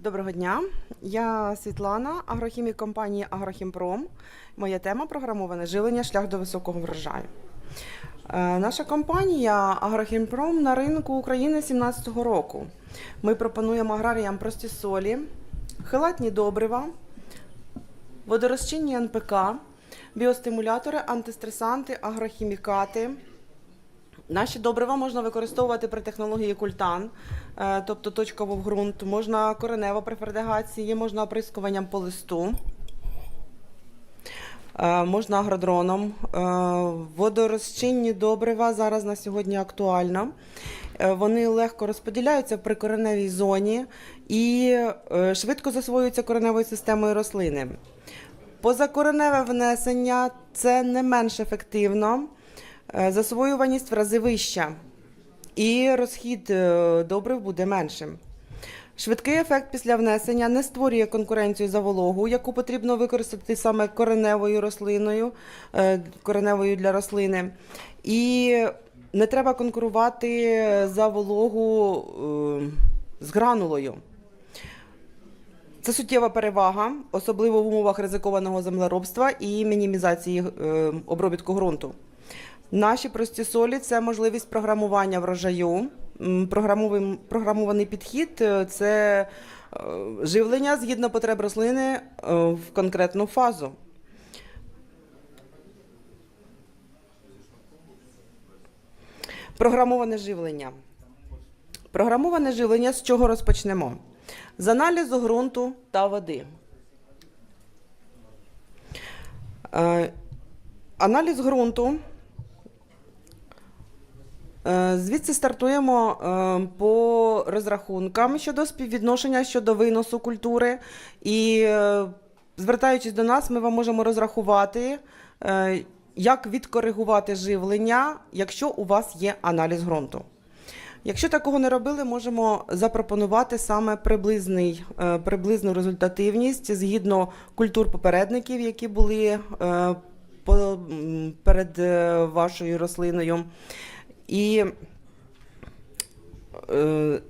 Доброго дня, я Світлана, агрохімік компанії Агрохімпром. Моя тема програмоване живлення шлях до високого врожаю. Е, Наша компанія Агрохімпром на ринку України 2017 року. Ми пропонуємо аграріям прості солі, хилатні добрива, водорозчинні НПК, біостимулятори, антистресанти, агрохімікати. Наші добрива можна використовувати при технології культан, е, тобто точково в ґрунт, можна коренево при фердигації, можна оприскуванням по листу, е, можна агродроном. Е, Водорозчинні добрива зараз на сьогодні актуально. Е, Вони легко розподіляються при кореневій зоні і швидко засвоюються кореневою системою рослини. Позакореневе внесення це не менш ефективно. Е, Засвоюваність в рази вища, і розхід е, добрив буде меншим. Швидкий ефект після внесення не створює конкуренцію за вологу, яку потрібно використати саме кореневою рослиною, е, кореневою для рослини. І не треба конкурувати за вологу з гранулою. Це суттєва перевага, особливо в умовах ризикованого землеробства і мінімізації обробітку ґрунту. Наші прості солі це можливість програмування врожаю. Програмований підхід е, це е, живлення згідно потреб рослини е, в конкретну фазу. Програмоване живлення. Програмоване живлення з чого розпочнемо? З аналізу ґрунту та води. Аналіз ґрунту. Е, Звідси стартуємо е, по розрахункам щодо співвідношення щодо виносу культури. І е, звертаючись до нас, ми вам можемо розрахувати, як відкоригувати живлення, якщо у вас є аналіз ґрунту. Якщо такого не робили, можемо запропонувати саме приблизний, приблизну результативність згідно культур попередників, які були перед вашою рослиною. І е,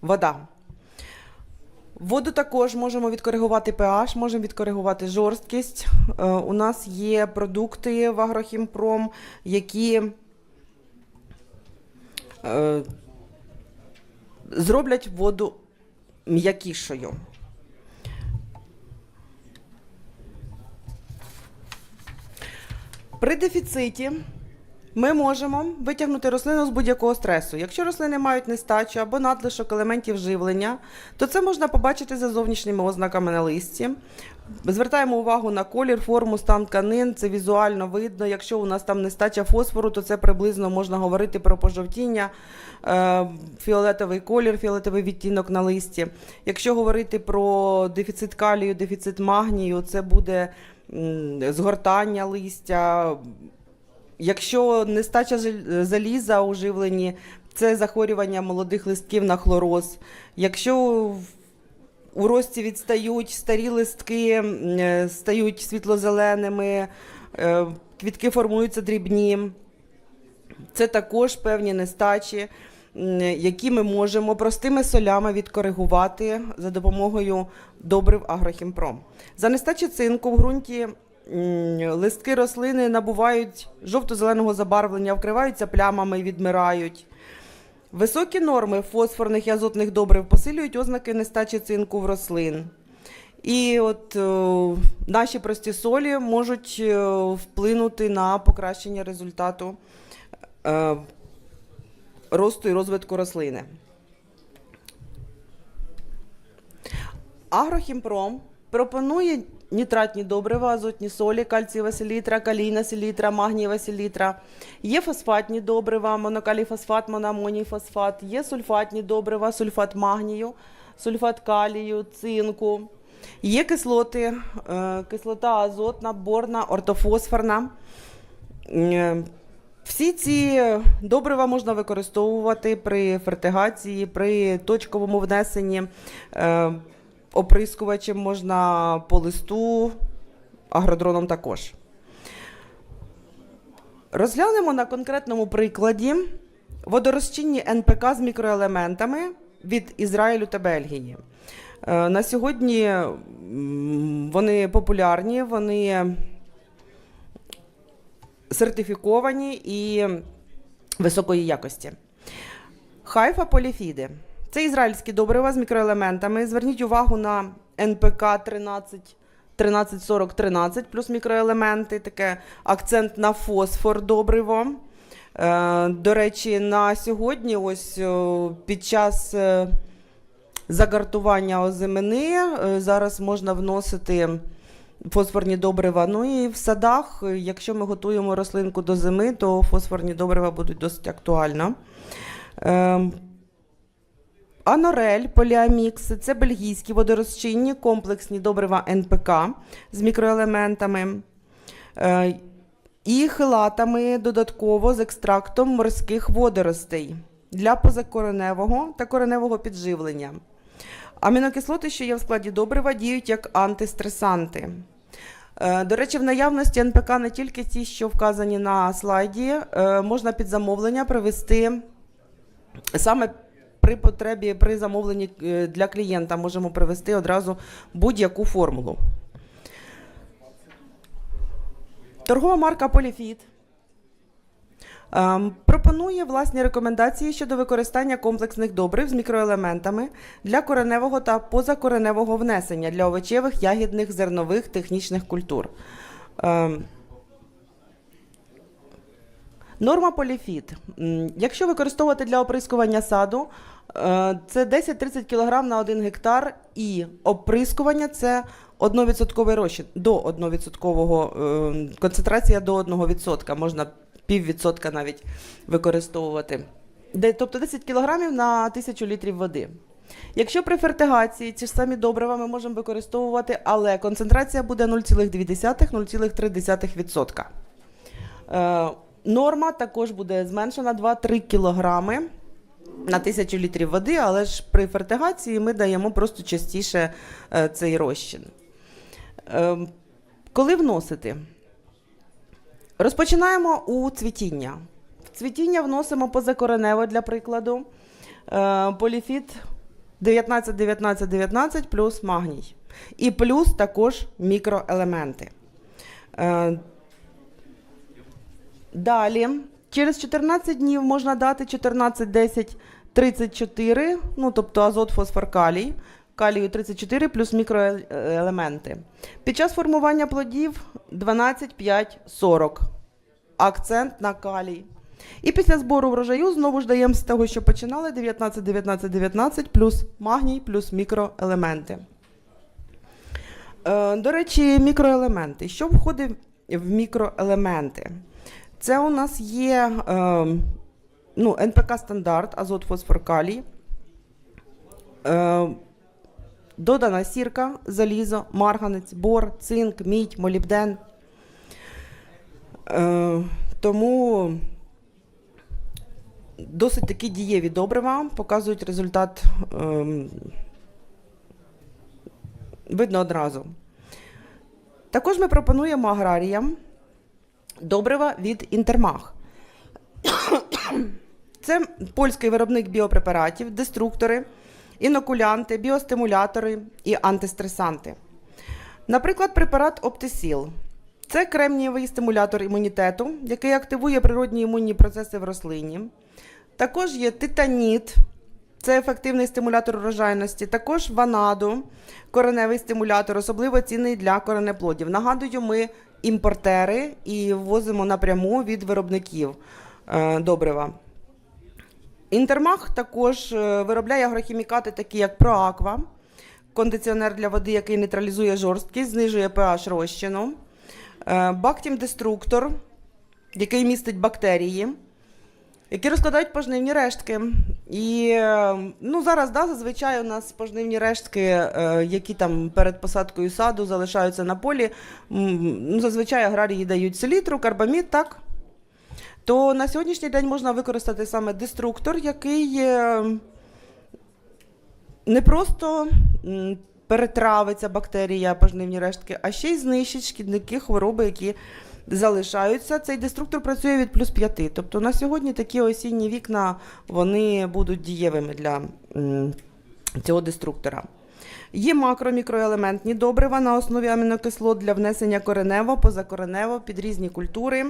вода. Воду також можемо відкоригувати pH, можемо відкоригувати жорсткість. Е, у нас є продукти в Агрохімпром, які е, зроблять воду м'якішою. При дефіциті ми можемо витягнути рослину з будь-якого стресу. Якщо рослини мають нестачу або надлишок елементів живлення, то це можна побачити за зовнішніми ознаками на листі. Звертаємо увагу на колір, форму, стан тканин. Це візуально видно. Якщо у нас там нестача фосфору, то це приблизно можна говорити про пожовтіння, е, фіолетовий колір, фіолетовий відтінок на листі. Якщо говорити про дефіцит калію, дефіцит магнію, це буде згортання листя. Якщо нестача заліза у живленні, це захворювання молодих листків на хлороз. Якщо у рості відстають старі листки, е, стають світлозеленими, е, квітки формуються дрібні. Це також певні нестачі, які ми можемо простими солями відкоригувати за допомогою добрив Агрохімпром. За нестачі цинку в ґрунті листки рослини набувають жовто-зеленого забарвлення, вкриваються плямами і відмирають. Високі норми фосфорних і азотних добрив посилюють ознаки нестачі цинку в рослин. І от е, наші прості солі можуть е, вплинути на покращення результату е, росту і розвитку рослини. Агрохімпром пропонує нітратні добрива, азотні солі, кальцієва селітра, калійна селітра, магнієва селітра. Є фосфатні добрива, монокаліфосфат, моноамоній фосфат, є сульфатні добрива, сульфат магнію, сульфат калію, цинку. Є кислоти, е, кислота азотна, борна, ортофосфорна. Е, Всі ці добрива можна використовувати при фертигації, при точковому внесенні. Оприскувачем можна по листу, агродроном також. Розглянемо на конкретному прикладі водорозчинні НПК з мікроелементами від Ізраїлю та Бельгії. Е, На сьогодні вони популярні, вони сертифіковані і високої якості. Хайфа поліфіди. Це ізраїльські добрива з мікроелементами. Зверніть увагу на НПК 13. 1340-13 плюс мікроелементи, таке акцент на фосфор добриво. Е, до речі, на сьогодні, ось під час е, загартування озимини, е, зараз можна вносити фосфорні добрива. Ну і в садах, е, якщо ми готуємо рослинку до зими, то фосфорні добрива будуть досить актуально. Анорель, поліамікс це бельгійські водорозчинні комплексні добрива НПК з мікроелементами. Е, І хилатами додатково з екстрактом морських водоростей для позакореневого та кореневого підживлення. Амінокислоти, що є в складі добрива, діють як антистресанти. Е, До речі, в наявності НПК не тільки ті, що вказані на слайді, е, можна під замовлення привести саме при потребі, при замовленні е, для клієнта можемо привести одразу будь-яку формулу. Торгова марка Поліфіт ем, пропонує власні рекомендації щодо використання комплексних добрив з мікроелементами для кореневого та позакореневого внесення для овочевих, ягідних, зернових, технічних культур. Ем, Норма поліфіт. Якщо використовувати для оприскування саду, це 10-30 кг на 1 гектар, і оприскування це 1% розчин до 1% е, концентрація до 1%, можна піввідсотка навіть використовувати. Тобто 10 кг на 1000 літрів води. Якщо при фертигації ці ж самі добрива ми можемо використовувати, але концентрація буде 0,2-0,3%. Е, Норма також буде зменшена 2-3 кілограми на тисячу літрів води, але ж при фертигації ми даємо просто частіше е, цей розчин. Е, Коли вносити? Розпочинаємо у цвітіння. В цвітіння вносимо позакоренево для прикладу. Е, Поліфіт 19, 19, 19 плюс магній. І плюс також мікроелементи. Е, Далі, через 14 днів можна дати 14, 10, 34, ну тобто азот, фосфор, калій. Калію 34 плюс мікроелементи. Під час формування плодів 12, 5, 40. Акцент на калій. І після збору врожаю знову ж даємо з того, що починали 19, 19, 19 плюс магній, плюс мікроелементи. Е, До речі, мікроелементи. Що входить в мікроелементи? Це у нас є е, ну, НПК стандарт, азот, фосфор, калій, е, додана сірка, залізо, марганець, бор, цинк, мідь, молібден. Е, тому досить такі дієві добрива показують результат. Е, видно одразу. Також ми пропонуємо аграріям добрива від Інтермах. Це польський виробник біопрепаратів, деструктори, інокулянти, біостимулятори і антистресанти. Наприклад, препарат Оптисіл. Це кремнієвий стимулятор імунітету, який активує природні імунні процеси в рослині. Також є титаніт, це ефективний стимулятор урожайності. Також ванаду, кореневий стимулятор, особливо цінний для коренеплодів. Нагадую, ми імпортери і ввозимо напряму від виробників е, добрива. Інтермах також е, виробляє агрохімікати, такі як Проаква, кондиціонер для води, який нейтралізує жорсткість, знижує pH розчину. Е, Бактім Деструктор, який містить бактерії, які розкладають пожнивні рештки. І е, ну, зараз да, зазвичай у нас пожнивні рештки, е, які там перед посадкою саду залишаються на полі. Ну, зазвичай аграрії дають селітру, карбамід, так? То на сьогоднішній день можна використати саме деструктор, який е, не просто перетравиться бактерія, пожнивні рештки, а ще й знищить шкідники хвороби, які залишаються. Цей деструктор працює від плюс 5. Тобто на сьогодні такі осінні вікна вони будуть дієвими для цього деструктора. Є макро-мікроелементні добрива на основі амінокислот для внесення коренево, позакоренево під різні культури.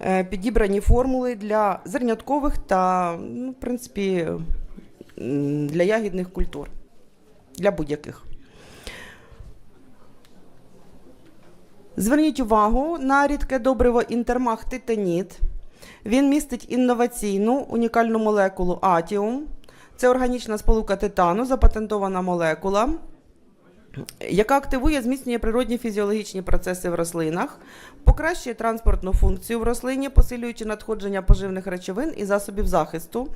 Е, Підібрані формули для зерняткових та, ну, в принципі, для ягідних культур, для будь-яких. Зверніть увагу на рідке добриво інтермах титаніт. Він містить інноваційну унікальну молекулу атіум. Це органічна сполука титану, запатентована молекула, яка активує, зміцнює природні фізіологічні процеси в рослинах, покращує транспортну функцію в рослині, посилюючи надходження поживних речовин і засобів захисту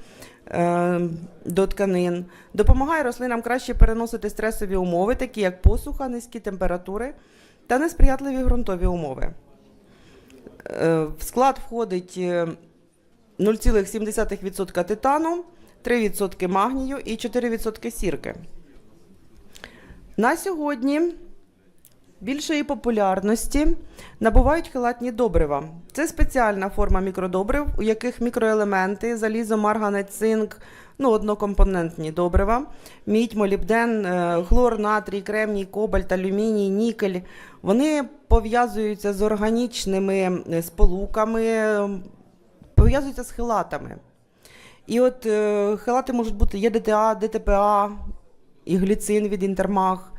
е, до тканин, допомагає рослинам краще переносити стресові умови, такі як посуха, низькі температури та несприятливі ґрунтові умови. Е, В склад входить е, 0,7% титану, 3% магнію і 4% сірки. На сьогодні більшої популярності набувають хелатні добрива. Це спеціальна форма мікродобрив, у яких мікроелементи, залізо, марганець, цинк, ну, однокомпонентні добрива, мідь, молібден, е, хлор, натрій, кремній, кобальт, алюміній, нікель. Вони пов'язуються з органічними сполуками, пов'язуються з хелатами. І от е, хелати можуть бути ЄДТА, ДТПА, і гліцин від інтермах.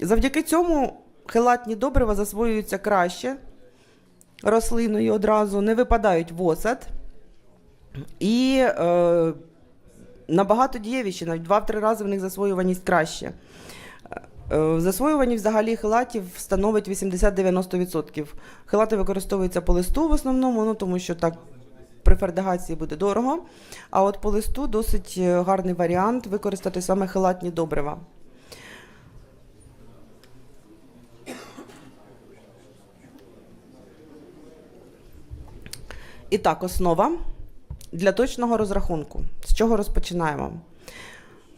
Завдяки цьому хелатні добрива засвоюються краще рослиною одразу, не випадають в осад і е, набагато дієвіші, навіть 2-3 рази в них засвоюваність краще. Е, В засвоюванні взагалі хелатів становить 80-90%. Хелати використовуються по листу в основному, ну, тому що так при фердигації буде дорого. А от по листу досить е, гарний варіант використати саме хелатні добрива. І так, основа для точного розрахунку. Чого розпочинаємо?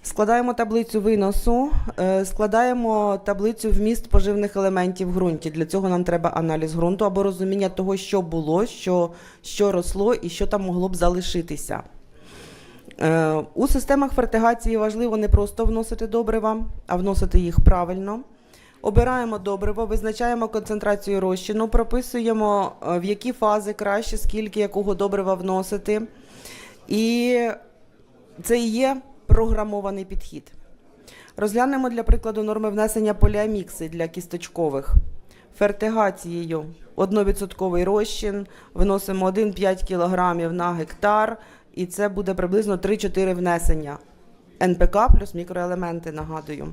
Складаємо таблицю виносу, е, складаємо таблицю вміст поживних елементів в ґрунті. Для цього нам треба аналіз ґрунту або розуміння того, що було, що, що росло і що там могло б залишитися. Е, У системах фертигації важливо не просто вносити добрива, а вносити їх правильно. Обираємо добриво, визначаємо концентрацію розчину, прописуємо, е, в які фази краще, скільки якого добрива вносити. І це і є програмований підхід. Розглянемо для прикладу норми внесення поліамікси для кісточкових. Фертигацією 1% розчин, виносимо 1,5 кг на гектар, і це буде приблизно 3-4 внесення. НПК плюс мікроелементи, нагадую,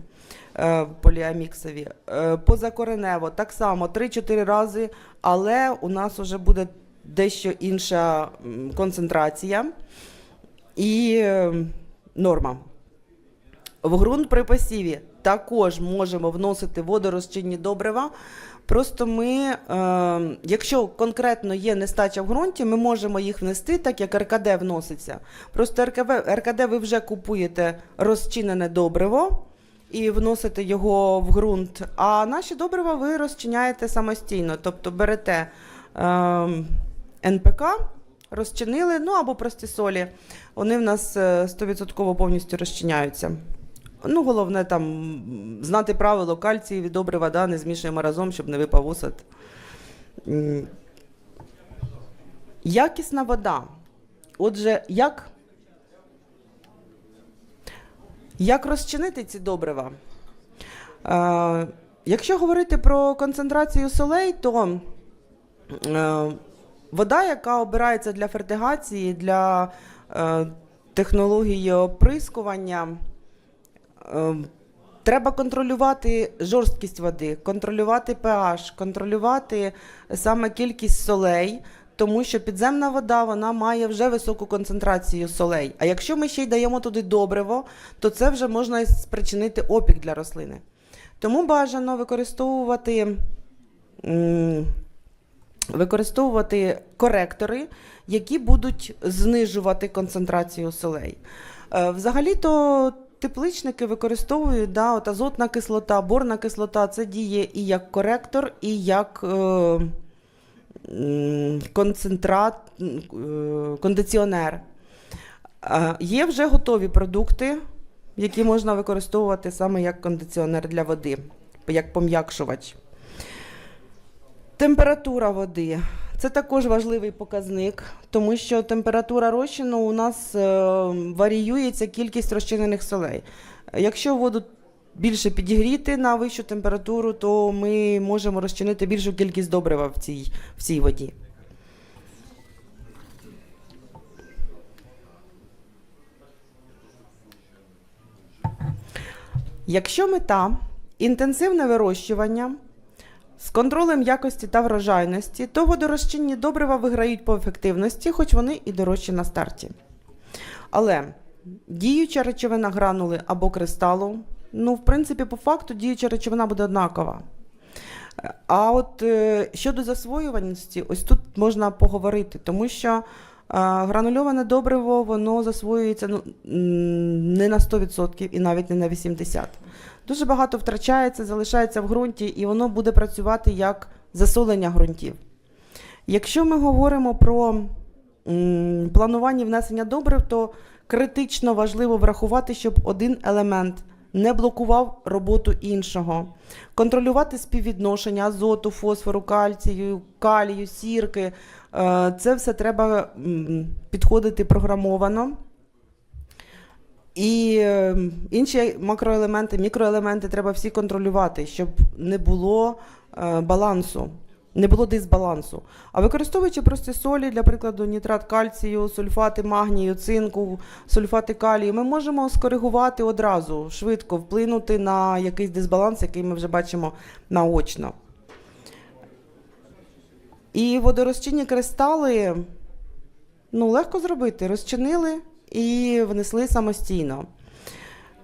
е, поліаміксові. Е, Позакоренево так само 3-4 рази, але у нас вже буде дещо інша концентрація і е, норма. В ґрунт при посіві також можемо вносити водорозчинні добрива. Просто ми, е, якщо конкретно є нестача в ґрунті, ми можемо їх внести, так як РКД вноситься. Просто РКВ, РКД ви вже купуєте розчинене добриво і вносите його в ґрунт. А наші добрива ви розчиняєте самостійно. Тобто берете е, НПК, розчинили, ну або прості солі. Вони в нас е, 100% повністю розчиняються. Ну, головне там знати правило кальції, добре вода, не змішуємо разом, щоб не випав осад. Якісна вода. Отже, як, як розчинити ці добрива? Е, якщо говорити про концентрацію солей, то е, вода, яка обирається для фертигації, для е, технології оприскування, е, треба контролювати жорсткість води, контролювати pH, контролювати саме кількість солей, тому що підземна вода вона має вже високу концентрацію солей. А якщо ми ще й даємо туди добриво, то це вже можна спричинити опік для рослини. Тому бажано використовувати. Використовувати коректори, які будуть знижувати концентрацію солей. Е, Взагалі-то тепличники використовують да, от азотна кислота, борна кислота це діє і як коректор, і як е, концентрат, е, кондиціонер. Е, Є вже готові продукти, які можна використовувати саме як кондиціонер для води, як пом'якшувач. Температура води це також важливий показник, тому що температура розчину у нас е, варіюється кількість розчинених солей. Якщо воду більше підігріти на вищу температуру, то ми можемо розчинити більшу кількість добрива в цій, в цій воді. Якщо мета інтенсивне вирощування з контролем якості та врожайності, то водорозчинні добрива виграють по ефективності, хоч вони і дорожчі на старті. Але діюча речовина гранули або кристалу, ну, в принципі, по факту діюча речовина буде однакова. А от е, щодо засвоюваності, ось тут можна поговорити, тому що е, гранульоване добриво воно засвоюється ну, не на 100% і навіть не на 80%. Дуже багато втрачається, залишається в ґрунті, і воно буде працювати як засолення ґрунтів. Якщо ми говоримо про планування внесення добрив, то критично важливо врахувати, щоб один елемент не блокував роботу іншого, контролювати співвідношення азоту, фосфору, кальцію, калію, сірки. Е, Це все треба підходити програмовано. І е, інші макроелементи, мікроелементи треба всі контролювати, щоб не було е, балансу, не було дисбалансу. А використовуючи прості солі, для прикладу, нітрат кальцію, сульфати магнію, цинку, сульфати калію, ми можемо скоригувати одразу, швидко вплинути на якийсь дисбаланс, який ми вже бачимо наочно. І водорозчинні кристали ну, легко зробити. Розчинили і внесли самостійно.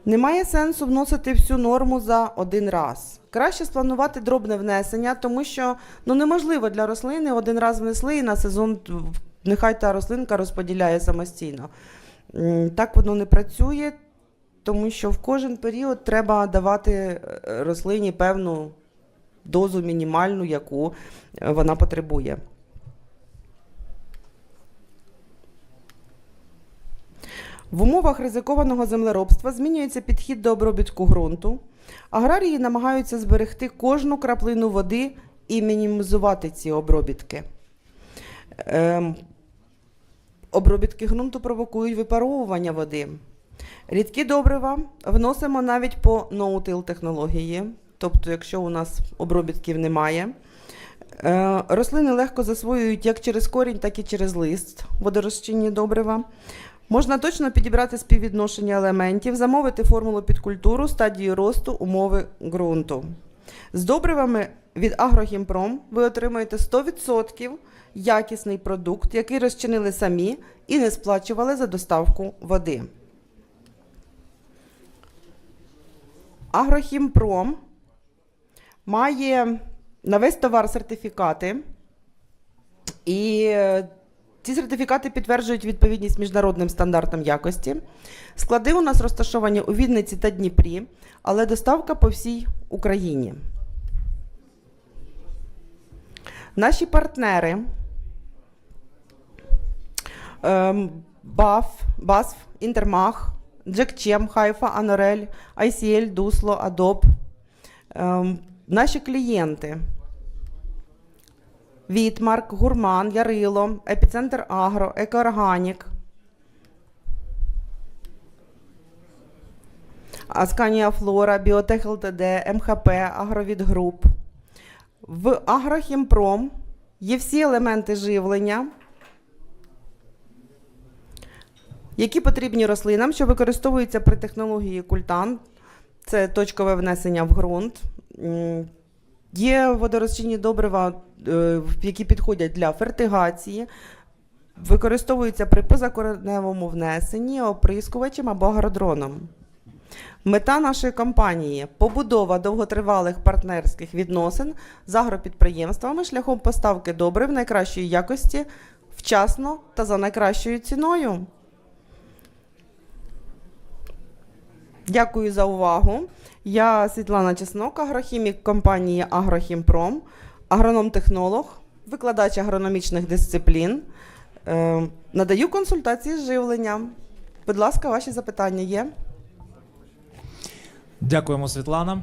Немає сенсу вносити всю норму за один раз. Краще спланувати дробне внесення, тому що ну, неможливо для рослини один раз внесли і на сезон нехай та рослинка розподіляє самостійно. Так воно не працює, тому що в кожен період треба давати е, рослині певну дозу мінімальну, яку е, вона потребує. В умовах ризикованого землеробства змінюється підхід до обробітку ґрунту. Аграрії намагаються зберегти кожну краплину води і мінімізувати ці обробітки. Ем, обробітки ґрунту провокують випаровування води. Рідкі добрива вносимо навіть по ноутил технології, тобто, якщо у нас обробітків немає. Е, Рослини легко засвоюють як через корінь, так і через лист водорозчинні добрива. Можна точно підібрати співвідношення елементів, замовити формулу під культуру, стадію росту, умови ґрунту. З добривами від Агрохімпром ви отримаєте 100% якісний продукт, який розчинили самі і не сплачували за доставку води. Агрохімпром має на весь товар сертифікати, і ці сертифікати підтверджують відповідність міжнародним стандартам якості. Склади у нас розташовані у Вінниці та Дніпрі, але доставка по всій Україні. Наші партнери ем, БАФ, БАСФ, Інтермах, Джекчем, Хайфа, Анорель, ICL, Дусло, Адоб. Ем, наші клієнти Вітмарк, Гурман, Ярило, Епіцентр Агро, Екоорганік, Асканія Флора, Біотех ЛТД, МХП, Агровід Груп. В Агрохімпром є всі елементи живлення, які потрібні рослинам, що використовуються при технології культан. Це точкове внесення в ґрунт. Є водорозчинні добрива, е, які підходять для фертигації, використовуються при позакореневому внесенні, оприскувачем або агродроном. Мета нашої компанії побудова довготривалих партнерських відносин з агропідприємствами шляхом поставки добрив найкращої якості вчасно та за найкращою ціною. Дякую за увагу. Я Світлана Чеснок, агрохімік компанії Агрохімпром, агроном-технолог. викладач агрономічних дисциплін. Е, Надаю консультації з живлення. Будь ласка, ваші запитання є? Дякуємо, Світлана.